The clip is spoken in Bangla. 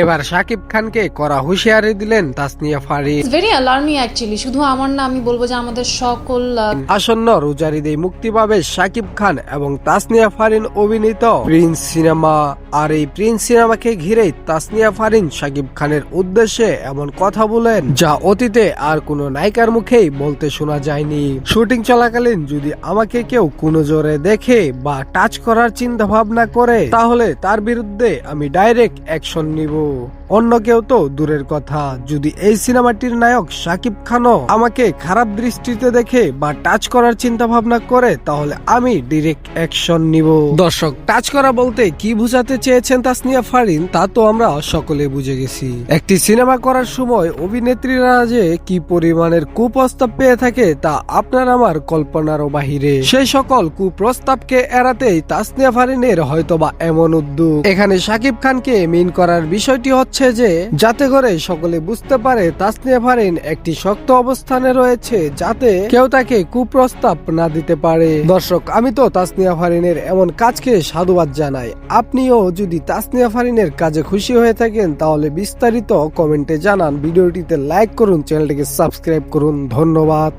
এবার শাকিব খানকে করা হুঁশিয়ারি দিলেন Tasnia it's very alarming actually শুধু আমার না আমি বলব যে আমাদের সকল আসন্ন রোজারিদে মুক্তি পাবে শাকিব খান এবং তাসনিয়া ফারিন অভিনীত প্রিন্স সিনেমা। আর এই প্রিন্স সিনেমাকে ঘিরে তাসনিয়া ফারিন শাকিব খানের উদ্দেশ্যে এমন কথা বলেন যা অতীতে আর কোনো নায়িকার মুখেই বলতে শোনা যায়নি। শুটিং চলাকালীন যদি আমাকে কেউ কোনো জোরে দেখে বা টাচ করার চিন্তা ভাবনা করে তাহলে তার বিরুদ্ধে আমি ডাইরেক্ট অ্যাকশন নিব। অন্য কেউ তো দূরের কথা। যদি এই সিনেমাটির নায়ক শাকিব খানও আমাকে খারাপ দৃষ্টিতে দেখে বা টাচ করার চিন্তা ভাবনা করে, তাহলে আমি ডিরেক্ট অ্যাকশন নিব। দর্শক, টাচ করা বলতে কি বুঝাতে চেয়েছেন তাসনিয়া ফারিন, তা তো আমরা সকলে বুঝে গেছি। একটি সিনেমা করার সময় অভিনেত্রীরা যে কি পরিমাণের কুপ্রস্তাব পেয়ে থাকে, তা আপনার আমার কল্পনারও বাহিরে। সেই সকল কুপ্রস্তাবকে এড়াতেই তাসনিয়া ফারিনের হয়তোবা এমন উদ্যোগ। এখানে শাকিব খানকে মিন করার বিষয়টি হচ্ছে যে, যাতে করে সকলে বুঝতে পারে, তাসনিয়া ফারিন একটি শক্ত অবস্থানে রয়েছে যাতে কেউ তাকে কুপ্রস্তাব না দিতে পারে। দর্শক, আমি তো তাসনিয়া ফারিনের এমন কাজকে সাধুবাদ জানাই। আপনিও যদি তাসনিয়া ফারিনের কাজে খুশি হয়ে থাকেন, তাহলে বিস্তারিত কমেন্টে জানান। ভিডিওটিতে লাইক করুন, চ্যানেলটিকে সাবস্ক্রাইব করুন। ধন্যবাদ।